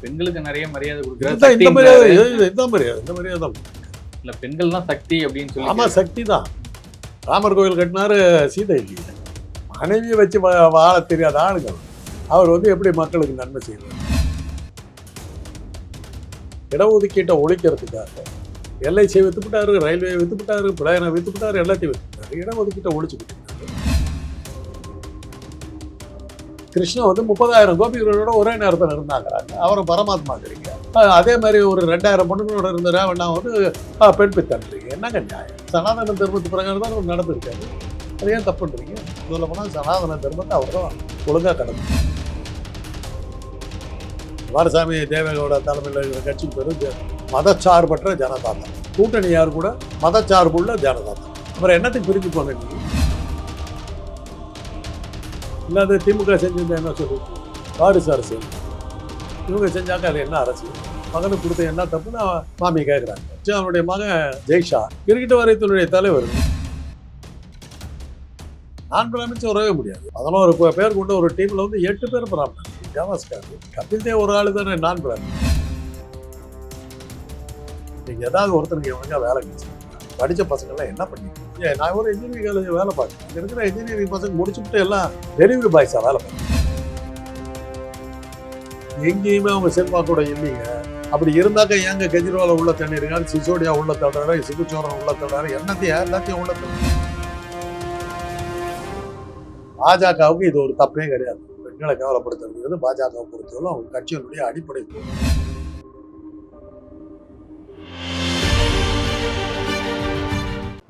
பெண்களுக்கு நிறைய மரியாதை இதுதான் இந்த கொடுக்குறாரு மரியாதை இதுதான் மரியாதை இந்த மரியாதை தான் இல்ல பெண்கள் தான் சக்தி அப்படின்னு சொல்லி ஆமா சக்தி தான். ராமர் கோவில் கட்டினாரு சீதை இல்லையே. மனைவியை வச்சு வாழ தெரியாத ஆளுங்க அவர். வந்து எப்படி மக்களுக்கு நன்மை செய்வார்? இடஒதுக்கீட்டை ஒழிக்கிறதுக்காக எல்ஐசியை வித்துப்பிட்டாரு ரயில்வே வித்துப்பிட்டாரு பிள்ளையனை வித்துப்பிட்டாரு எல்லாத்தையும் வித்துப்பிட்டாரு. இடஒதுக்கீட்டை ஒழிச்சுக்கிட்டு கிருஷ்ணன் வந்து முப்பதாயிரம் கோபிகளோட ஒரே நேரத்தில் இருந்தாங்கிறாங்க. அவரை பரமாத்மாங்கிறீங்க அதே மாதிரி ஒரு ரெண்டாயிரம் பொண்ணுங்களோட இருந்த ரேவண்ணா வந்து பெண் பித்தன்றீங்க என்னங்க நியாயம்? சனாதன தர்மத்து பிரகாரம் தான் நடந்திருக்காரு. அது ஏன் தப்புன்றீங்க? சொல்ல போனால் சனாதன தர்மத்தை அவர் தான் ஒழுங்காக கடந்து. குமாரசாமி தேவேகவுட தலைமையில் இருக்கிற கட்சிக்கு பேர் மதச்சார்பற்ற ஜனதா தளம் கூட்டணி யார் கூட? மதச்சார்புள்ள ஜனதா அப்புறம் என்னத்துக்கு பிரிஞ்சு போன இல்லை இல்லாத திமுக செஞ்சிருந்தா என்ன சொல்லுது சார் அரசியல் இவங்க செஞ்சாக்க அது என்ன அரசு? மகனுக்கு கொடுத்த என்ன தப்புன்னு மாமி கேட்குறாங்க அவனுடைய மகன் ஜெய்ஷா. கிரிக்கெட் வாரியத்தினுடைய தலைவர். நான் பிராமிச்சு வரவே முடியாது. அதெல்லாம் ஒரு பேர் கொண்ட ஒரு டீம்ல வந்து எட்டு பேர் பிராமணன் ஜாவாஸ்கார் கபில் தேவ் ஒரு ஆள் தானே நான் பிராமணன் நீங்கள் ஏதாவது ஒருத்தனுக்கு எவனுக்கா வேலை கிடைச்சு படித்த பசங்கள்லாம் என்ன பண்ணிட்டு ஏன் நான் ஒரு இன்ஜினியரிங் காலேஜ் வேலை பார்க்குறேன் இங்க இருக்கிற இன்ஜினியரிங் பசங்க முடிச்சுட்டு எல்லாம் டெலிவரி பாய்ஸா வேலை பார்க்குறேன் எங்கேயுமே அவங்க செல்வா கூட இல்லைங்க. அப்படி இருந்தாக்க ஏங்க கெஜ்ரிவால உள்ள தண்ணிருக்காரு சிசோடியா உள்ள தடுறாரு சிபுச்சோரன் உள்ள தடுறாரு என்னத்தையும் எல்லாத்தையும் உள்ள பாஜகவுக்கு இது ஒரு தப்பே கிடையாது. பெண்களை கவலைப்படுத்துறது பாஜகவை பொறுத்தவரை அவங்க கட்சியினுடைய அடிப்படை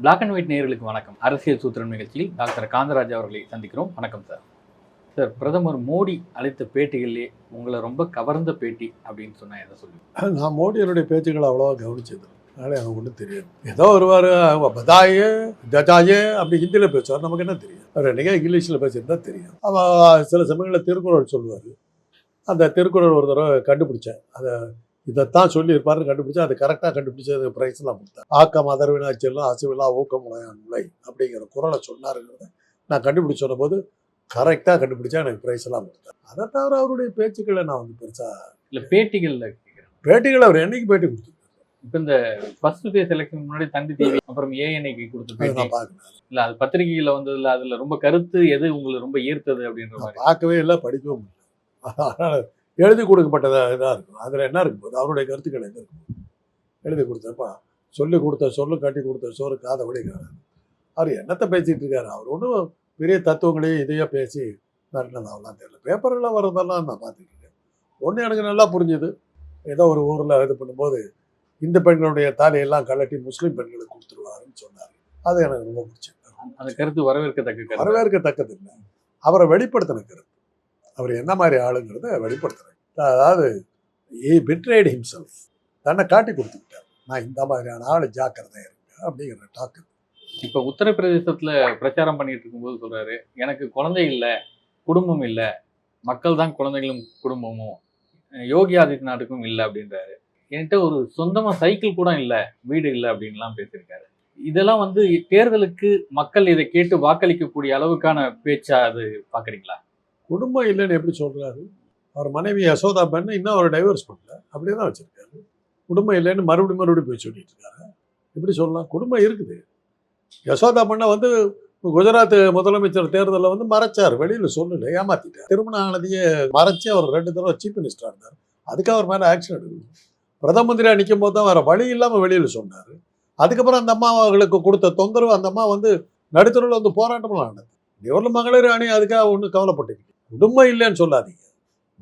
பிளாக் அண்ட் ஒயிட் நேர்களுக்கு வணக்கம். அரசியல் சூத்திரம் நிகழ்ச்சியில் டாக்டர் காந்தராஜ் அவர்களை சந்திக்கிறோம். வணக்கம் சார் சார் பிரதமர் மோடி அளித்த பேட்டிகளிலே உங்களை ரொம்ப கவர்ந்த பேட்டி அப்படின்னு சொன்னால் எதை சொல்லுங்க நான் மோடியனுடைய பேச்சுகளை அவ்வளோவா கவனிச்சது அதனால எனக்கு ஒன்றும் தெரியாது. ஏதோ வருவார் பதாயே ஜஜாயே அப்படி ஹிந்தியில் பேசுவார் நமக்கு என்ன தெரியும் அவர் என்னைக்கா இங்கிலீஷில் பேசியிருந்தா தெரியும் அவன் சில சமயங்களில் திருக்குறள் சொல்லுவார். அந்த திருக்குறள் ஒரு தடவை கண்டுபிடிச்சேன். அதை இதைத்தான் சொல்லியிருப்பாருன்னு கண்டுபிடிச்சா அது கரெக்டாக கண்டுபிடிச்சு அதுக்கு ப்ரைஸ்லாம் கொடுத்தேன் ஆக்கம் அதர்வினா செல்லும் அசுவிலா ஊக்கமுடையான் முளை அப்படிங்கிற குறளை சொன்னாருங்கிறத நான் கண்டுபிடிச்ச போது கரெக்டாக கண்டுபிடிச்சா எனக்கு ப்ரைஸ் எல்லாம் கொடுத்தார். அதை தவிர அவருடைய பேச்சுக்களை நான் வந்து பெருசாக இல்ல பேட்டிகள்ல பேட்டிகள் அவர் என்னைக்கு பேட்டி கொடுத்தாரு இப்ப இந்த ஃபர்ஸ்ட் ஃபேஸ் எலெக்ஷன் முன்னாடி தந்தி டிவி அப்புறம் ஏஎன்ஐக்கு கொடுத்த பேட்டி. இல்ல அது பத்திரிகையில வந்ததுல அதுல ரொம்ப கருத்து எது உங்களை ரொம்ப ஈர்த்தது அப்படின்ற பார்க்கவே இல்லை படிக்கவும் இல்லை. அதனால எழுதி கொடுக்கப்பட்டதா இதாக இருக்கும் அதில் என்ன இருக்கும் போது அவருடைய கருத்துக்கள் எங்க இருக்கும் எழுதி கொடுத்தப்பா சொல்லி கொடுத்த சொல்லு கட்டி கொடுத்த சோறு காதை விடைக்காரு அவர் என்னத்தை பேசிட்டு இருக்காரு? அவர் ஒன்றும் பெரிய தத்துவங்களையும் இதையே பேசி நடனதாவெல்லாம் தெரியல. பேப்பரில் வர்றதெல்லாம் நான் இருக்கேன். ஒன்று எனக்கு நல்லா புரிஞ்சுது. ஏதோ ஒரு ஊரில் இது பண்ணும்போது இந்த பெண்களுடைய தாலியெல்லாம் கழட்டி முஸ்லீம் பெண்களுக்கு கொடுத்துருவாருன்னு சொன்னார். அது எனக்கு ரொம்ப பிடிச்சிருக்கு. அந்த கருத்து வரவேற்கத்தக்க வரவேற்கத்தக்கது இல்லை. அவரை வெளிப்படுத்தின கருத்து. அவர் என்ன மாதிரி ஆளுங்கிறத வெளிப்படுத்துகிறார் அதாவது ஏ பிட்ரேட் ஹிம்செல்ஃப் தன்னை காட்டி கொடுத்துக்கிட்டார். நான் இந்த மாதிரியான ஆள் ஜாக்கிரதை இருக்கேன் அப்படிங்கிற டாக்கு இப்போ உத்தரப்பிரதேசத்தில் பிரச்சாரம் பண்ணிட்டு இருக்கும்போது சொல்கிறாரு எனக்கு குழந்தை இல்லை குடும்பம் இல்லை. மக்கள் தான் குழந்தைகளும் குடும்பமும். யோகி ஆதித்யநாத்துக்கும் இல்லை அப்படின்றாரு. என்கிட்ட ஒரு சொந்தமாக சைக்கிள் கூட இல்லை வீடு இல்லை அப்படின்லாம் பேசியிருக்காரு. இதெல்லாம் வந்து தேர்தலுக்கு மக்கள் இதை கேட்டு வாக்களிக்கக்கூடிய அளவுக்கான பேச்சா அது பார்க்குறீங்களா குடும்பம் இல்லைன்னு எப்படி சொல்கிறாரு அவர் மனைவி யசோதா பெண்ணை இன்னும் அவர் டைவர்ஸ் பண்ணல. அப்படியே தான் வச்சுருக்காரு. குடும்பம் இல்லைன்னு மறுபடியும் மறுபடியும் போய் சொல்லிட்டு இருக்காரு. எப்படி சொல்லலாம்? குடும்பம் இருக்குது. யசோதா பெண்ணை வந்து குஜராத் முதலமைச்சர் தேர்தலில் வந்து மறைச்சார். வெளியில் சொல்லலை ஏமாத்திட்டார். திருமணம் ஆனதையே மறைச்சி அவர் ரெண்டு தடவை சீஃப் மினிஸ்டராக இருந்தார். அதுக்கு அவர் மேலே ஆக்ஷன் எடுக்கணும். பிரதம மந்திரியாக நிற்கும் போது தான் வேறு வழி இல்லாமல் வெளியில் சொன்னார். அதுக்கப்புறம் அந்த அம்மா அவர்களுக்கு கொடுத்த தொந்தரவு அந்த அம்மா வந்து நடுத்தருவில் வந்து போராட்டம்லாம் நடந்தது. இவரில் மகளிர் அணி அதுக்காக ஒன்றும் கவலைப்பட்டு குடும்பம் இல்லைன்னு சொல்லாதீங்க.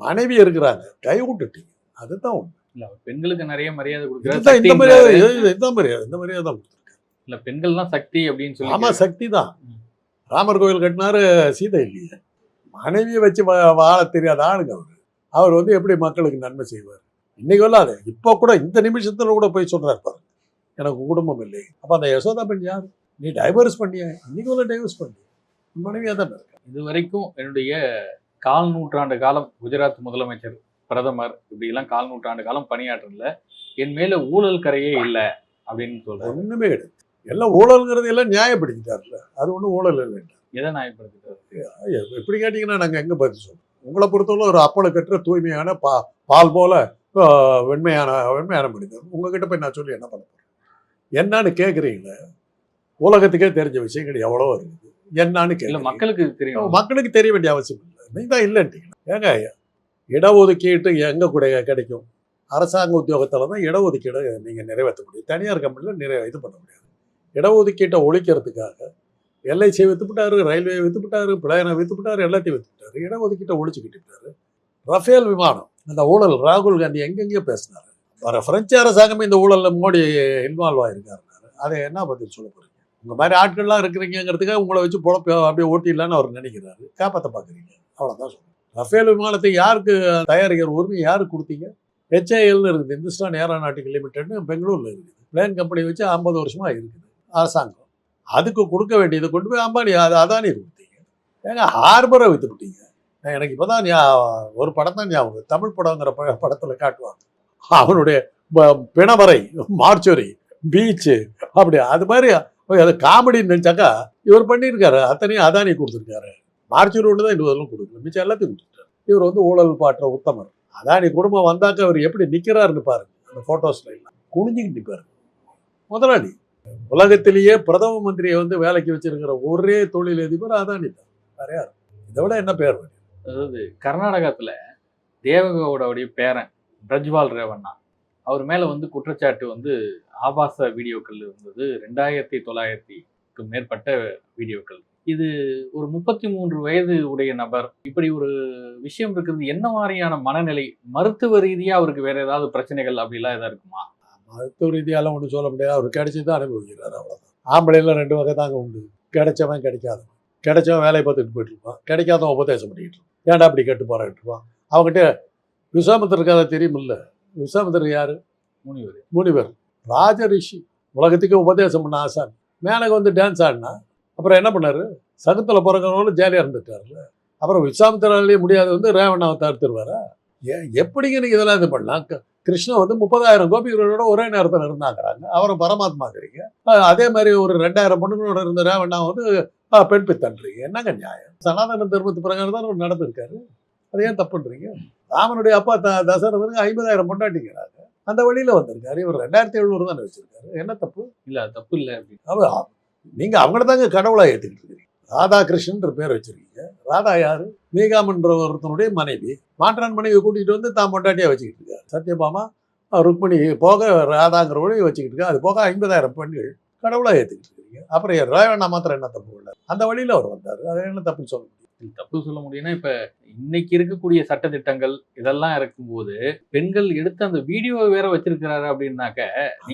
மனைவி இருக்கிறாங்க கை விட்டுட்டீங்க அதுதான் உண்மை. இல்ல பெண்களுக்கு நிறைய மரியாதை இதுதான் இந்த மரியாதை கொடுக்குறாரு இது- இதுதான் மரியாதை இந்த மரியாதை தான் கொடுத்துருக்காரு. இல்ல பெண்கள் தான் சக்தி அப்படின்னு ஆமா சொல்லி சக்தி தான். ராமர் கோயில் கட்டினாரு சீதை இல்லையே. மனைவியை வச்சு வாழ தெரியாத ஆளுங்க அவர். அவர் வந்து எப்படி மக்களுக்கு நன்மை செய்வார்? இன்னைக்கு அது இப்போ கூட இந்த நிமிஷத்துல கூட போய் சொல்றாரு பாருங்க எனக்கு குடும்பம் இல்லை. அப்ப அந்த யசோதா பெண் யார்? நீ டைவர்ஸ் பண்ணிய? இன்னைக்கு வரல டைவர்ஸ் பண்ணி மனைவியா தான் இருக்க. இது வரைக்கும் என்னுடைய கால் நூற்றாண்டு காலம் குஜராத் முதலமைச்சர் பிரதமர் இப்படி எல்லாம் கால் நூற்றாண்டு காலம் பணியாற்றல. என் மேல ஊழல் கரையே இல்ல அப்படின்னு சொல்றாரு. ஒண்ணுமே கிடையாது எல்லாம் ஊழல்ங்கிறது எல்லாம் நியாயப்படுத்திட்டார்ல. அது ஒன்றும் ஊழல் இல்லை எதை நியாயப்படுத்துறாரு எப்படி கேட்டிங்கன்னா நாங்கள் எங்கே பதில் சொல்றோம்? உங்களை பொறுத்தவரை ஒரு அப்பளை கட்டுற தூய்மையான பா பால் போல வெண்மையான வெண்மையான மனிதன் உங்ககிட்ட போய் நான் சொல்லி என்ன பண்ண போறேன்? என்னன்னு கேட்குறீங்களே உலகத்துக்கே தெரிஞ்ச விஷயங்கள் எவ்வளோ இருக்குது. என்னன்னு இல்ல கேட்க மக்களுக்கு தெரியும். மக்களுக்கு தெரிய வேண்டிய அவசியம் இல்லை. நீ தான் இல்லைன்ட்டீங்க. ஏங்க இடஒதுக்கீட்டு எங்கே கூட கிடைக்கும்? அரசாங்க உத்தியோகத்தில் தான் இடஒதுக்கீடை நீங்கள் நிறைவேற்ற முடியும். தனியார் கம்பெனியில் நிறைய இது பண்ண முடியாது. இடஒதுக்கீட்டை ஒழிக்கிறதுக்காக எல்ஐசியை வித்துப்பிட்டாரு ரயில்வே வித்துப்பிட்டாரு பிளேனை வித்துப்பிட்டாரு எல்லாத்தையும் வித்துப்பிட்டாரு இடஒதுக்கீட்டை ஒழிச்சுக்கிட்டாரு ரஃபேல் விமானம் அந்த ஊழல் ராகுல் காந்தி எங்கெங்கேயோ பேசினாரு. வர பிரெஞ்சு அரசாங்கமே இந்த ஊழலில் மோடி இன்வால்வ் ஆயிருக்காருனாரு அதை என்ன பதில் சொல்ல போறீங்க? உங்க மாதிரி ஆட்கள்லாம் இருக்கிறீங்கிறதுக்காக உங்களை வச்சு பொழப்ப அப்படியே ஓட்டிடலான்னு அவர் நினைக்கிறாரு. காப்பாற்ற பார்க்குறீங்க. அவ்வளோதான் சொல்லுங்கள் ரஃபேல் விமானத்தை யாருக்கு தயாரிக்கிற உரிமை யாருக்கு கொடுத்தீங்க? ஹெச்ஏஎல்னு இருக்குது. இந்துஸ்தான் ஏரோநாட்டிக் லிமிடெட்னு பெங்களூரில் இருக்குது. பிளேன் கம்பெனி வச்சு ஐம்பது வருஷமாக இருக்குது. அரசாங்கம். அதுக்கு கொடுக்க வேண்டியதை கொண்டு போய் அம்பானி அது அதானி கொடுத்தீங்க. ஏங்க ஹார்பரை வித்துப்பிட்டீங்க எனக்கு இப்போதான் தான் ஒரு படம் தான் ஞாபகம் தமிழ் படங்கிற ப படத்தில் காட்டுவாங்க. அவனுடைய ப- பிணவரை மார்ச்சொரி பீச்சு அப்படி அது மாதிரி அது காமெடின்னு நினச்சாக்கா இவர் பண்ணியிருக்காரு. அத்தனையும் அதானி கொடுத்துருக்காரு. மார்ச்சுரி ஒன்று தான் இன்னொரு கொடுக்கல மிச்சம் எல்லாத்தையும் கொடுத்துருக்காரு இவர் வந்து ஊழல் பாட்டுற உத்தமர். அதானி குடும்பம் வந்தாக்க அவர் எப்படி நிற்கிறாருன்னு பாருங்க. அந்த ஃபோட்டோஸில் எல்லாம். குனிஞ்சுக்கிட்டு நிற்பாரு முதலாளி. உலகத்திலேயே பிரதம மந்திரியை வந்து வேலைக்கு வச்சிருக்கிற ஒரே தொழில் அதிபர் அதானி தான். வேற யார் இதை விட என்ன பேர் அதாவது கர்நாடகத்தில் தேவகவுடாவுடைய பேரன் பிரஜ்வால் ரேவண்ணா. அவர் மேலே வந்து குற்றச்சாட்டு வந்து ஆபாச வீடியோக்கள் இருந்தது. ரெண்டாயிரத்தி தொள்ளாயிரத்திக்கு மேற்பட்ட வீடியோக்கள். இது ஒரு முப்பத்தி மூன்று வயது உடைய நபர். இப்படி ஒரு விஷயம் இருக்கிறது என்ன மாதிரியான மனநிலை? மருத்துவ ரீதியாக அவருக்கு வேற ஏதாவது பிரச்சனைகள் அப்படிலாம் எதாவது இருக்குமா? மருத்துவ ரீதியாலாம் ஒன்றும் சொல்ல முடியாது. அவர் கிடைச்சி தான் அனுபவிக்கிறார் அவ்வளோதான் ஆம்பளைல ரெண்டு வகை தாங்க உண்டு. கிடைச்சவன் கிடைக்காதவன். கிடைச்சவன் வேலையை பார்த்துட்டு போயிட்டு இருப்பான். கிடைக்காதவன் உபதேசம் பண்ணிக்கிட்டு இருப்பான். ஏன்டா அப்படி கெட்டு போறான்ட்டு அவங்ககிட்ட விஸ்வாமித்திர தெரியும் தெரியுமில்ல. விஸ்வாமித்திரர் யாரு? முனிவர். முனிவர். ராஜ ரிஷி உலகத்துக்கு உபதேசம் பண்ண ஆசான். மேனக்கு வந்து டான்ஸ் ஆடினா அப்புறம் என்ன பண்ணாரு? சகுத்தில் பிறக்கிறவங்களும் ஜாலியாக இருந்துட்டார்ல. அப்புறம் விஸ்வாமித்திராலேயே முடியாது வந்து ரேவண்ணா தடுத்துருவாரா? ஏ எப்படிங்க நீங்கள் இதெல்லாம் இது பண்ணலாம்? கிருஷ்ணன் வந்து முப்பதாயிரம் கோபிகளோட ஒரே நேரத்தில் இருந்தாங்கிறாங்க. அவரை பரமாத்மாங்கிறீங்க அஹ் அதே மாதிரி ஒரு ரெண்டாயிரம் பொண்ணுங்களோட இருந்த ரேவண்ணா வந்து பெண் பித்தன்றீங்க. என்னங்க நியாயம்? சனாதன தர்மத்து பிரகாரம் தான் நடந்திருக்காரு. அதை ஏன் தப்புன்றீங்க? ராமனுடைய அப்பா த தசரதனுக்கு ஐம்பதாயிரம் பொண்டாட்டிங்கிறாங்க அந்த வழியில வந்திருக்காரு. இவர் ரெண்டாயிரத்தி எழுநூறு தானே வச்சிருக்காரு. என்ன தப்பு? இல்ல தப்பு இல்ல அப்படின்னு அவ நீங்க அவங்கள தாங்க கடவுளா ஏத்துக்கிட்டு இருக்கீங்க. ராதா கிருஷ்ணன்ற பேர் வச்சிருக்கீங்க. ராதா யாரு? மீகாமன்ற ஒருத்தனுடைய மனைவி. மாற்றான் மனைவி கூட்டிகிட்டு வந்து தான் பொண்டாட்டியா வச்சுக்கிட்டு இருக்காரு. சத்யபாமா ருக்மிணி போக ராதாங்கிறவளையும் வச்சுக்கிட்டு இருக்கா. அது போக ஐம்பதாயிரம் பெண்கள் கடவுளா ஏத்துக்கிட்டு இருக்கீங்க. அப்புறம் ஏன் ரேவண்ணா மாத்திரம் என்ன தப்பு இல்லை அந்த வழியில அவர் வந்தாரு. அது என்ன தப்புன்னு சொல்ல முடியும்? தப்பு சொல்ல முடியும்னா இப்ப இன்னைக்கு இருக்கக்கூடிய சட்ட திட்டங்கள் இதெல்லாம் இருக்கும்போது பெண்கள் எடுத்து அந்த வீடியோ வேற வச்சிருக்கிறாரு அப்படின்னாக்க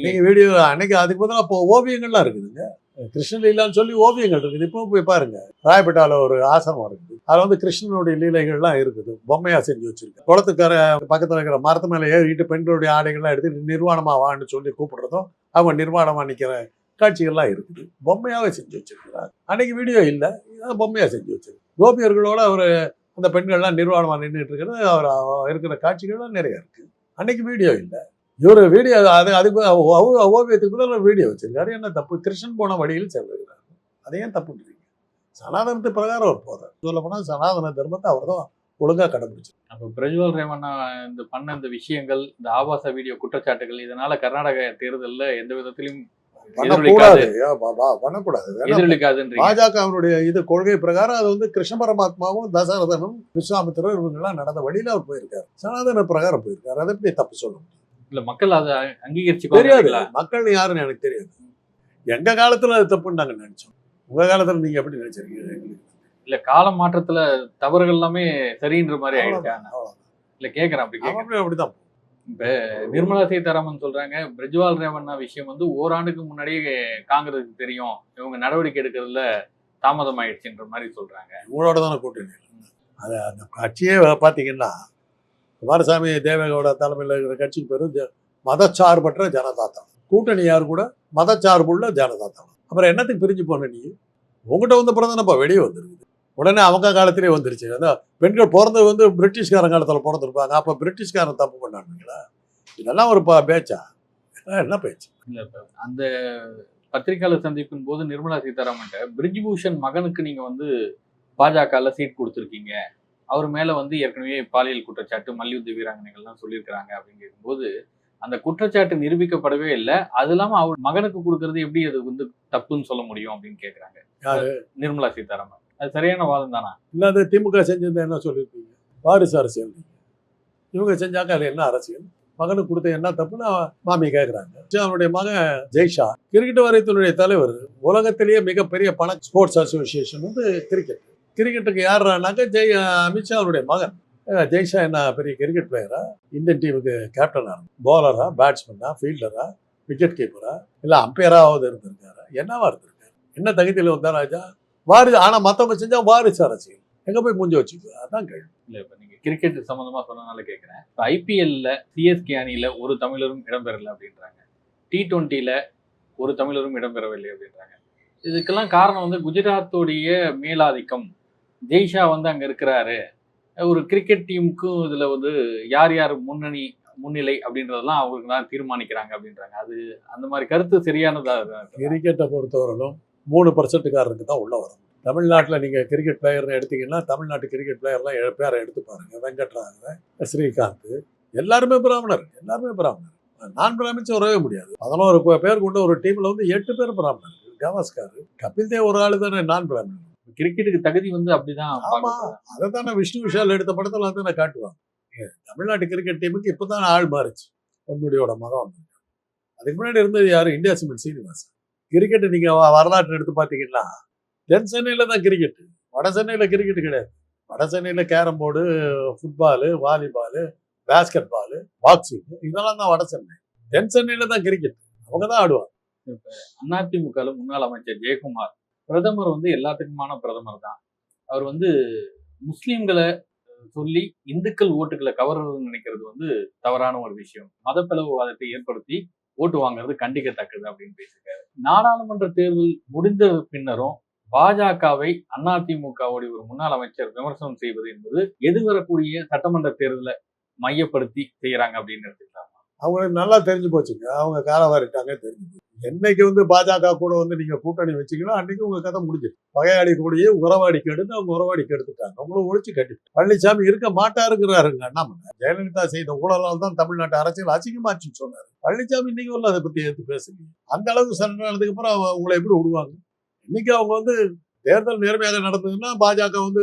நீங்க வீடியோ அன்னைக்கு அதுக்கு பதிலாக இப்போ ஓவியங்கள்லாம் இருக்குதுங்க. கிருஷ்ணலீலான்னு சொல்லி ஓவியங்கள் இருக்குது. இப்போ போய் பாருங்க. ராயப்பேட்டால ஒரு ஆசிரமம் இருக்குது. அதில் வந்து கிருஷ்ணனுடைய லீலைகள்லாம் இருக்குது. பொம்மையா செஞ்சு வச்சிருக்கு. குளத்துக்கார பக்கத்தில் இருக்கிற மரத்து மேலே ஏறிட்டு பெண்களுடைய ஆடைகள்லாம் எடுத்து நிர்வாணமாவான்னு சொல்லி கூப்பிடுறதும் அவங்க நிர்வாணமா நிற்கிற காட்சிகள்லாம் இருக்குது. பொம்மையாவே செஞ்சு வச்சிருக்கிறார். அன்னைக்கு வீடியோ இல்லை. பொம்மையா செஞ்சு வச்சிருக்கு. கோபியர்களோட அவர் அந்த பெண்கள்லாம் நிர்வாணமாக நின்றுட்டு இருக்கிறது அவர் இருக்கிற காட்சிகள்லாம் நிறைய இருக்குது அன்னைக்கு வீடியோ இல்லை. இவர் வீடியோ அது அதுக்கு ஓவியத்துக்கு முதல்ல ஒரு வீடியோ வச்சிருக்காரு. என்ன தப்பு? கிருஷ்ணன் போன வழியில் செல்லுகிறார் அதை ஏன் தப்புன்றீங்க? சனாதனத்து பிரகாரம் அவர் போகிறார் சொல்ல போனால் சனாதன தர்மத்தை அவர் தான் ஒழுங்காக கடைபிடிச்சு அப்போ பிரஜ்வல் ரேவண்ணா இந்த பண்ண இந்த விஷயங்கள் இந்த ஆபாச வீடியோ குற்றச்சாட்டுகள் இதனால கர்நாடக தேர்தலில் எந்த விதத்திலும் பண்ணக்கூடாது பண்ணக்கூடாது பாஜகவினுடைய இது கொள்கை பிரகாரம் அது வந்து கிருஷ்ண பரமாத்மாவும் தசரதனும் விஸ்வாமித்திரர் இவங்கெல்லாம் நடந்த வழியில அவர் போயிருக்காரு. சனாதன பிரகாரம் போயிருக்காரு. அதை எப்படி தப்பு சொல்ல முடியும் இல்ல மக்கள் அதை அங்கீகரிச்சு தெரியாது. மக்கள் யாருன்னு எனக்கு தெரியாது. எங்க காலத்துல அது தப்புன்னு நாங்க நினைச்சோம். உங்க காலத்துல நீங்க எப்படி நினைச்சிருக்கீங்க? இல்ல கால மாற்றத்துல தவறுகள் எல்லாமே சரின்ற மாதிரி ஆயிடுச்சா. இல்ல கேக்குறேன் அப்படி கேக்குறேன். அவன் நிர்மலா சீதாராமன் சொல்றாங்க பிரஜ்வால் ரேவண்ணா விஷயம் வந்து ஓராண்டுக்கு முன்னாடியே காங்கிரஸுக்கு தெரியும். இவங்க நடவடிக்கை எடுக்கிறதுல தாமதம் ஆயிடுச்சுன்ற மாதிரி சொல்றாங்க. இவங்களோட தானே கூட்டணி? அது அந்த கட்சியே பார்த்தீங்கன்னா குமாரசாமி தேவேகவுட தலைமையில் இருக்கிற கட்சிக்கு பேர் மதச்சார்பற்ற ஜனதா தளம். கூட்டணி யார் கூட? மதச்சார்புள்ள ஜனதா தளம். அப்புறம் என்னத்துக்கு பிரிஞ்சு போன நீ? உங்ககிட்ட வந்த பிறகு தானப்பா வெளியே வந்துருக்குது. உடனே அவங்க காலத்திலே வந்துருச்சு. அதான் பெண்கள் பிறந்தது வந்து பிரிட்டிஷ்காரன் காலத்தில் பிறந்திருப்பாங்க. அப்போ பிரிட்டிஷ்காரன் தப்பு பண்ணானுங்களா? இதெல்லாம் ஒரு பேச்சா? என்ன பேச்சு? இல்ல அந்த பத்திரிகையாளர் சந்திப்பின் போது நிர்மலா சீதாராமன் பிரிஜ்பூஷன் மகனுக்கு நீங்க வந்து பாஜகல சீட் கொடுத்துருக்கீங்க. அவர் மேல வந்து ஏற்கனவே பாலியல் குற்றச்சாட்டு மல்யுத்த வீராங்கனைகள்லாம் சொல்லியிருக்கிறாங்க. அப்படின்னு கேட்கும்போது அந்த குற்றச்சாட்டு நிரூபிக்கப்படவே இல்லை. அது இல்லாம அவர் மகனுக்கு கொடுக்கறது எப்படி அது வந்து தப்புன்னு சொல்ல முடியும் அப்படின்னு கேட்குறாங்க யாரு? நிர்மலா சீதாராமன். அது சரியான வாதம் தானா? இல்லாத திமுக செஞ்சிருந்தா என்ன சொல்லியிருப்பீங்க வாரிசு அரசியல் இவங்க செஞ்சாக்க அது என்ன அரசியல்? மகனுக்கு கொடுத்த என்ன தப்புன்னு மாமி கேட்குறாங்க அவனுடைய மகன் ஜெய்ஷா கிரிக்கெட் வாரியத்தினுடைய தலைவர் உலகத்திலேயே மிகப்பெரிய பண ஸ்போர்ட்ஸ் அசோசியேஷன் வந்து கிரிக்கெட். கிரிக்கெட்டுக்கு யாருனாக்க ஜெய் அமித்ஷா அவருடைய மகன் ஜெய்ஷா என்ன பெரிய கிரிக்கெட் பிளேயரா இந்தியன் டீமுக்கு கேப்டனா பவுலரா பேட்ஸ்மேனா ஃபீல்டரா விக்கெட் கீப்பரா இல்லை அம்பையராவது இருந்திருக்காரா? என்னவா இருந்திருக்காரு? என்ன தகுதியில் வந்தா ராஜா? வாரிசு ஆனால் மற்றவங்க செஞ்சா வாரிசு அரசியல். எங்கே போய் மூஞ்சி வச்சுக்கோ? அதான் கேள்வி. இல்ல இப்ப நீங்க கிரிக்கெட் சம்பந்தமா சொன்னனால கேட்கிறேன் இப்ப ஐபிஎல்ல சிஎஸ்கே அணியில ஒரு தமிழரும் இடம்பெறல அப்படின்றாங்க. டி டுவெண்ட்டில ஒரு தமிழரும் இடம்பெறவில்லை அப்படின்றாங்க. இதுக்கெல்லாம் காரணம் வந்து குஜராத்தோடைய மேலாதிக்கம். ஜெய்ஷா வந்து அங்க இருக்கிறாரு. ஒரு கிரிக்கெட் டீமுக்கும் இதுல வந்து யார் யார் முன்னணி முன்னிலை அப்படின்றதெல்லாம் அவங்களுக்கு தான் தீர்மானிக்கிறாங்க அப்படின்றாங்க. அது அந்த மாதிரி கருத்து சரியானதா இருக்கா? கிரிக்கெட்டை பொறுத்தவரையிலும் மூணு பர்சன்ட்டுக்காரருக்கு தான் உள்ள வரும். தமிழ்நாட்டில் நீங்கள் கிரிக்கெட் பிளேயர்னு எடுத்தீங்கன்னா தமிழ்நாட்டு கிரிக்கெட் பிளேயர்லாம் பேரை எடுத்து பாருங்க. வெங்கட்ராமன் ஸ்ரீகாந்த் எல்லாருமே பிராமணர். எல்லாருமே பிராமணர். நான் பிராமிச்சு வரவே முடியாது. பதினோரு பேர் கொண்ட ஒரு டீமில் வந்து எட்டு பேர் பிராமணர். கவாஸ்கார் கபில் தேவ் ஒரு ஆளு தானே நான் பிராமணர். கிரிக்கெட்டுக்கு தகுதி வந்து அப்படிதான் ஆமா. பார்க்கப்படுது. அதை தானே விஷ்ணு விஷால் எடுத்த படத்தில் வந்து நான் காட்டுவாங்க. தமிழ்நாட்டு கிரிக்கெட் டீமுக்கு இப்போ தான் ஆள் மாறுச்சு. பொன்முடியோட வந்து அதுக்கு முன்னாடி இருந்தது யாரு? India cement Srinivasan. கிரிக்கெட்டு நீங்க வ- வரலாற்று எடுத்து பார்த்தீங்கன்னா தென் சென்னையில தான் கிரிக்கெட்டு வட சென்னையில் கிரிக்கெட் கிடையாது. வட சென்னையில carrom board football volleyball basketball boxing இதெல்லாம் தான் வட சென்னை. தென் சென்னையில தான் கிரிக்கெட் அவங்க தான் ஆடுவாங்க. அதிமுக முன்னாள் அமைச்சர் ஜெயக்குமார் பிரதமர் வந்து எல்லாத்துக்குமான பிரதமர் தான். அவர் வந்து முஸ்லீம்களை சொல்லி இந்துக்கள் ஓட்டுகளை கவர்றதுன்னு நினைக்கிறது வந்து தவறான ஒரு விஷயம். மதப்பிளவுவாதத்தை ஏற்படுத்தி ஓட்டு வாங்குறது கண்டிக்கத்தக்கது அப்படின்னு பேசியிருக்காரு. நாடாளுமன்ற தேர்தல் முடிந்த பின்னரும் பாஜகவை அதிமுகவுடைய ஒரு முன்னாள் அமைச்சர் விமர்சனம் செய்வது என்பது எதிர்வரக்கூடிய சட்டமன்ற தேர்தலை மையப்படுத்தி செய்யறாங்க அப்படின்னு எடுத்துக்கலாம் அவங்களுக்கு நல்லா தெரிஞ்சு போச்சுங்க. அவங்க காலவாரிட்டாங்க தெரிஞ்சு போச்சு. என்னைக்கு வந்து பாஜக கூட வந்து நீங்க கூட்டணி வச்சீங்களோ அன்னைக்கு உங்க கதை முடிஞ்சிடும் பகையாளி கூடயே உறவாடி கெடுத்து அவங்க உறவாடி கெடுத்துட்டாங்க. அவங்களும் ஒழிச்சு கட்டி பழனிசாமி இருக்க மாட்டாருங்கிறாருங்க அண்ணாமலை. ஜெயலலிதா செய்த ஊழலால் தான் தமிழ்நாட்டு அரசியல் அசிங்கமாச்சுன்னு சொன்னாரு. பழனிசாமி இன்னைக்கு வரல அதை பத்தி எடுத்து பேசுறீங்க அந்த அளவுக்கு சரணானதுக்கு அப்புறம் அவங்களை எப்படி விடுவாங்க? இன்னைக்கு அவங்க வந்து தேர்தல் நேர்மையாக நடந்ததுன்னா பாஜக வந்து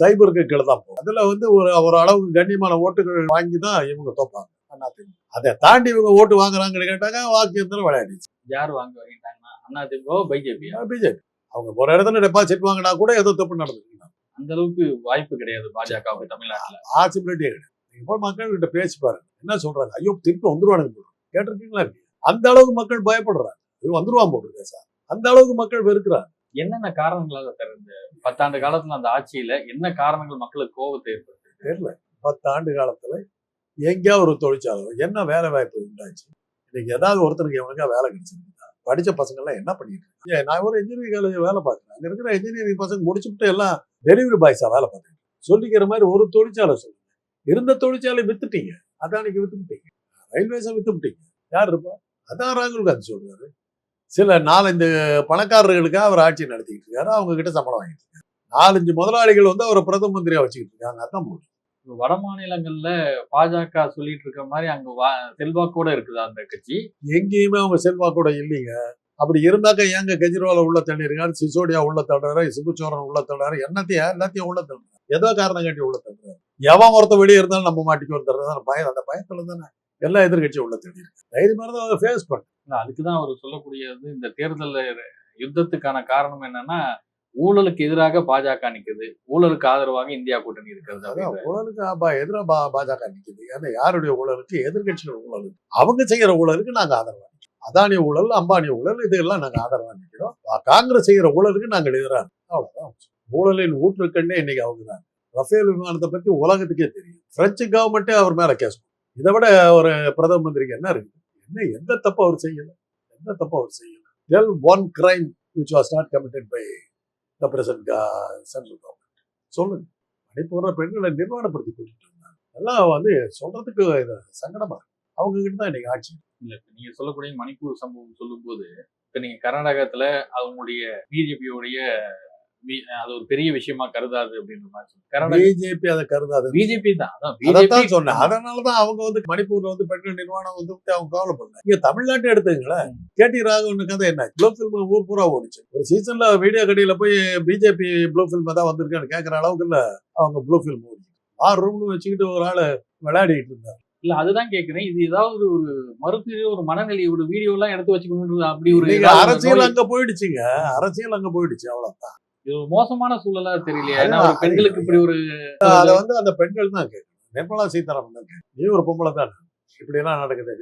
சைபருக்கு கீழே தான் போகும். அதுல வந்து ஒரு ஒரு அளவுக்கு கண்ணியமான ஓட்டுகள் வாங்கி தான் இவங்க தோப்பாங்க. அதிமுக அதை தாண்டி இவங்க ஓட்டு வாங்குறாங்கன்னு கேட்டாங்க வாக்கு எந்திரம் விளையாடிச்சு யார் வாங்க வாங்கிட்டாங்கன்னா அதிமுக பிஜேபி. பிஜேபி. அவங்க ஒரு இடத்துல டெபாசிட் வாங்கினா கூட ஏதோ தப்பு நடந்துருக்கு. அந்த அளவுக்கு வாய்ப்பு கிடையாது பாஜகவுக்கு தமிழ்நாட்டுல. பாசிபிலிட்டியே கிடையாது நீங்க போய் மக்கள்கிட்ட பேசி பாருங்க. என்ன சொல்றாங்க? ஐயோ திருப்பி வந்துருவானுங்க கேட்டிருக்கீங்களா? அந்த அளவுக்கு மக்கள் பயப்படுறாங்க. இது வந்துருவான் போட்டுருக்க சார். அந்த அளவுக்கு மக்கள் வெறுக்கிறாங்க. என்னென்ன காரணங்களால சார் இந்த பத்தாண்டு காலத்துல அந்த ஆட்சியில என்ன காரணங்கள் மக்களுக்கு கோபத்தை ஏற்படுத்து தெரியல. பத்து ஆண்டு காலத்துல எங்கேயா ஒரு தொழிற்சாலை என்ன வேலை வாய்ப்பு உண்டாச்சு? இன்னைக்கு ஏதாவது ஒருத்தருக்கு எவனுக்கா வேலை கிடைச்சிருக்குதா? படித்த பசங்கள்லாம் என்ன பண்ணிட்டு இருக்காங்க? நான் ஒரு இன்ஜினியரிங் காலேஜ் வேலை பார்க்குறேன். அங்கே இருக்கிற இன்ஜினியரிங் பசங்க முடிச்சுட்டு எல்லாம் டெலிவரி பாய்ஸாக வேலை பார்க்குறேன் சொல்லிக்கிற மாதிரி ஒரு தொழிற்சாலை சொல்லுங்க. இருந்த தொழிற்சாலை வித்துட்டீங்க. அதானிக்கு வித்துட்டீங்க ரயில்வேஸை வித்துட்டீங்க யார் இருப்பா? அதான் ராகுல் காந்தி சொல்றாரு. சில நாலஞ்சு பணக்காரர்களுக்காக அவர் ஆட்சி நடத்திக்கிட்டு இருக்காரு. அவங்க கிட்ட சம்பளம் வாங்கிட்டு இருக்காரு. நாலஞ்சு முதலாளிகள் வந்து அவரை பிரதம மந்திரியா வச்சுக்கிட்டு இருக்காங்க. அதான் மோடி. வட மாநிலங்கள்ல பாஜக சொல்லிட்டு இருக்க மாதிரி அங்க வா- செல்வாக்கோட இருக்குதா அந்த கட்சி? எங்கேயுமே அவங்க செல்வாக்கூட இல்லைங்க. அப்படி இருந்தாக்க ஏங்க கெஜ்ரிவால் உள்ள தள்ளிருக்காரு சிசோடியா உள்ள தள்ளுறாரு சிபுச்சோரன் உள்ள தள்ளுறாரு என்னத்தையும் எல்லாத்தையும் உள்ள தள்ளுறாரு. ஏதோ காரணம் காட்டி உள்ள தள்ளுறாரு. எவன் ஒருத்த வெளியே இருந்தாலும் நம்ம மாட்டிக்கு வந்துடுறது பயம். அந்த பயத்துல தானே எல்லா எதிர்கட்சியும் உள்ள தள்ளி இருக்கு தைரியமா தான் அதை ஃபேஸ் பண்ண. இல்ல, அதுக்குதான் அவர் சொல்லக்கூடியது இந்த தேர்தல்ல யுத்தத்துக்கான காரணம் என்னன்னா ஊழலுக்கு எதிராக பாஜக நிக்குது. ஊழலுக்கு ஆதரவாக இந்தியா கூட்டணி இருக்கிறது ஊழலுக்கு பா- எதிரா பா பாஜக நிக்குது. ஏன்னா யாருடைய ஊழலுக்கு? எதிர்கட்சிகள் ஊழல் அவங்க செய்யற ஊழலுக்கு நாங்க ஆதரவா நிக்கிறோம். அதானி ஊழல் அம்பானி ஊழல் இதெல்லாம் நாங்க ஆதரவா நிக்கிறோம். காங்கிரஸ் செய்யற ஊழலுக்கு நாங்கள் எதிராக இருக்கோம். அவ்வளவுதான். ஊழலின் ஊற்றுக்கண்ணே இன்னைக்கு அவங்க தான் ரஃபேல் விமானத்தை பத்தி உலகத்துக்கே தெரியும். பிரெஞ்சு கவர்மெண்ட்டே அவர் மேல கேஸ். இதை விட ஒரு பிரதம மந்திரிக்கு என்ன இருக்கு என்ன எந்த தப்பு அவர் செய்யல? எந்த தப்பு அவர் செய்யல? One crime which was not committed by the present central government சொல்லுங்க. மணிப்பூர்ல பெண்களை நிர்வாணப்படுத்தி கொடுத்துட்டு இருந்தாங்க எல்லாம் வந்து சொல்றதுக்கு சங்கடமா இருக்கு. அவங்க கிட்ட தான் இன்னைக்கு ஆட்சி. இல்லை இப்போ நீங்கள் சொல்லக்கூடிய மணிப்பூர் சம்பவம் சொல்லும்போது இப்போ நீங்கள் கர்நாடகத்தில் அவங்களுடைய பிஜேபியோடைய அது ஒரு பெரிய விஷயமா கருதாது அப்படின்ற மாதிரி பிஜேபி அதை கருதாது. பிஜேபி தான். அதான் சொன்னேன். அதனாலதான் அவங்க வந்து மணிப்பூர்ல வந்து பெட்ரோல் நிர்வாணம் வந்து அவங்க கவலைப்படல. இங்க தமிழ்நாட்டை எடுத்துங்களேன் கேடி ராகவன் கதை என்ன? ப்ளூ ஃபில்ம் ஊர் பூரா ஓடிச்சு. ஒரு சீசன்ல வீடியோ கடையில போய் பிஜேபி ப்ளூ ஃபில்ம் தான் வந்திருக்கான்னு கேட்கற அளவுக்கு இல்ல. அவங்க ப்ளூ ஃபில்ம் ஓடிச்சு. ஆறு ரூம்னு வச்சுக்கிட்டு ஒரு ஆளு விளையாடிட்டு இருந்தார். இல்ல அதுதான் கேக்குறேன். இது ஏதாவது ஒரு மறுத்து ஒரு மனநிலை ஒரு வீடியோ எல்லாம் எடுத்து வச்சுக்கணும் அப்படி ஒரு அரசியல் அங்க போயிடுச்சுங்க. அரசியல் அங்க போயிடுச்சு. அவ்வளவுதான். இது ஒரு மோசமான சூழலா தெரியலையா. ஏன்னா ஒரு பெண்களுக்கு இப்படி ஒரு அதை வந்து அந்த பெண்கள் தான் கேட்கணும். நிர்மலா சீதாராமன் தான் நீ ஒரு பொம்பளை தான். இப்படி எல்லாம் நடக்குது.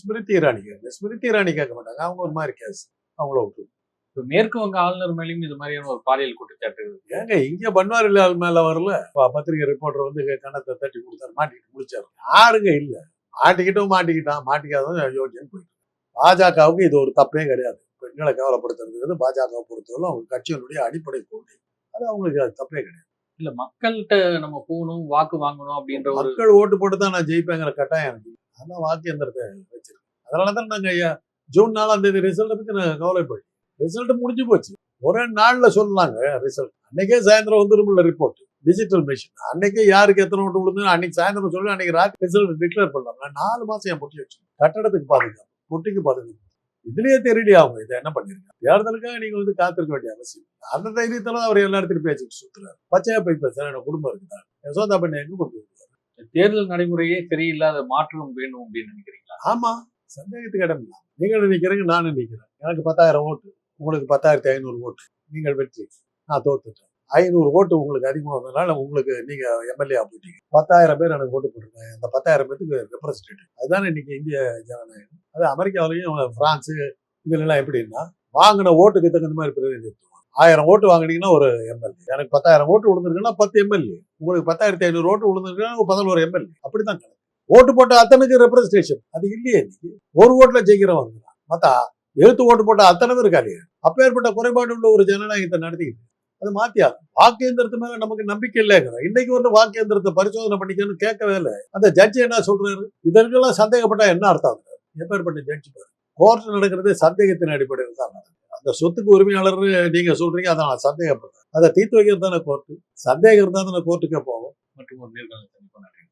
ஸ்மிருதி இரானி கேட்கணும். ஸ்மிருதி இரானி கேட்க மாட்டாங்க. அவங்க ஒரு மாதிரி கேஸ். அவங்கள விட்டு. இப்ப மேற்கு வங்க ஆளுநர் மேலேயும் இது மாதிரியான ஒரு பாலியல் குற்றச்சாட்டு ஏங்க இங்க பன்வாரிலால் மேல வரல. பத்திரிகை ரிப்போர்ட்டர் வந்து கணத்தை தட்டி கொடுத்தாரு. மாட்டிக்கிட்டு முடிச்சாரு. யாருங்க இல்ல. மாட்டிக்கிட்டும் மாட்டிக்கிட்டான். மாட்டிக்காதவன் யோகியன்னு போயிட்டு பாஜகவுக்கு இது ஒரு தப்பே கிடையாது. பெண்களை கவலைப்படுத்துறது பாஜகவை பொறுத்தவரை அவங்க கட்சியினுடைய அடிப்படை கொள்கை. அது அவங்களுக்கு அது தப்பே கிடையாது. இல்ல மக்கள்கிட்ட நம்ம போகணும் வாக்கு வாங்கணும் அப்படின்ற மக்கள் ஓட்டு போட்டு தான் நான் ஜெயிப்பேங்கிற கட்டாயம் எனக்கு. அதான் வாக்கு எந்திரத்தை வச்சிருக்கேன் அதனால தான் நாங்க ஐயா ஜூன் நாலாம் தேதி ரிசல்ட்டை பத்தி நான் கவலைப்படும் ரிசல்ட் முடிஞ்சு போச்சு. ஒரே நாள்ல சொல்லலாங்க ரிசல்ட் அன்னைக்கே சாயந்தரம் வந்துருமில்ல ரிப்போர்ட் டிஜிட்டல் மிஷின் அன்னைக்கே யாருக்கு எத்தனை ஓட்டு விழுந்து அன்னைக்கு சாயந்தரம் சொல்லி அன்னைக்கு ராத்திரி ரிசல்ட் டிக்ளேர் பண்ணலாம். நான் நாலு மாசம் என் பொட்டி வச்சு கட்டடத்துக்கு பாதுகாப்பு பொட்டிக்கு பாதுகாப்பு. இதுலயே தெரிடி அவங்க இதை என்ன பண்ணிருக்காங்க? தேர்தலுக்காக நீங்க வந்து காத்திருக்க வேண்டிய அவசியம். அந்த தைரியத்துல அவர் எல்லா இடத்துலையும் பேசிட்டு சுத்துறாரு. பச்சையா போய் பேசுறேன் எனக்கு குடும்பம் இருக்குதா? யசோதா பண்ண எங்க கொண்டு தேர்தல் நடைமுறையே சரியில்லாத மாற்றம் வேணும் அப்படின்னு நினைக்கிறீங்களா? ஆமா. சந்தேகத்துக்கு இடம் இல்லை. நீங்கள் நினைக்கிறீங்க நானும் நினைக்கிறேன். எனக்கு பத்தாயிரம் ஓட்டு. உங்களுக்கு பத்தாயிரத்தி ஐநூறு ஓட்டு. நீங்கள் வெற்றி. நான் தோத்துட்டேன். ஐநூறு ஓட்டு உங்களுக்கு அதிகமாக வந்ததுனால உங்களுக்கு நீங்க எம்எல்ஏ போயிட்டீங்க. பத்தாயிரம் பேர் எனக்கு ஓட்டு போட்டிருக்காங்க. அந்த பத்தாயிரம் பேருக்கு ரெப்ரஸன்டேட்டிவ் அதுதானே இன்னைக்கு இந்திய ஜனநாயகம். அது அமெரிக்காவிலையும் பிரான்ஸ் இதுலலாம் எப்படின்னா வாங்கின ஓட்டுக்கு தகுந்த மாதிரி பிரதிநிதித்துவம். ஆயிரம் ஓட்டு வாங்கினீங்கன்னா ஒரு எம்எல்ஏ எனக்கு பத்தாயிரம் ஓட்டு விழுந்திருக்குன்னா பத்து எம்எல்ஏ உங்களுக்கு பத்தாயிரத்தி ஐநூறு ஓட்டு விழுந்திருக்குன்னா பதினோரு எம்எல்ஏ அப்படிதான் கணக்கு. ஓட்டு போட்ட அத்தனைக்கு ரெப்ரஸன்டேஷன் அது இல்லையே இன்னைக்கு. ஒரு ஓட்டில் ஜெயிக்கிறவங்க தான். மத்தா எழுத்து ஓட்டு போட்ட அத்தனை பேர் இருக்காரு அப்பேற்பட்ட குறைபாடு உள்ள ஒரு ஜனநாயகத்தை நடத்திக்கிட்டு அது மாத்தியா? வாக்கேந்திரத்து மேல நமக்கு நம்பிக்கை இல்லைங்கிற இன்னைக்கு வந்து வாக்கேந்திரத்தை பரிசோதனை பண்ணிக்கணும்னு கேட்கவே இல்லை. அந்த ஜட்ஜி என்ன சொல்றாரு? இதற்கெல்லாம் சந்தேகப்பட்டா என்ன அர்த்தம் எப்பேற்பட்ட ஜட்ஜி பாரு. கோர்ட் நடக்கிறது சந்தேகத்தின் அடிப்படையில் தான் அந்த சொத்துக்கு உரிமையாளர் நீங்க சொல்றீங்க அதை நான் சந்தேகப்படுறேன். அதை தீர்த்து வைக்கிறது தானே கோர்ட்டு சந்தேகம் இருந்தால் தானே கோர்ட்டுக்கே போவோம். மற்றும் ஒரு நேர்காணல் சந்திப்பு நன்றி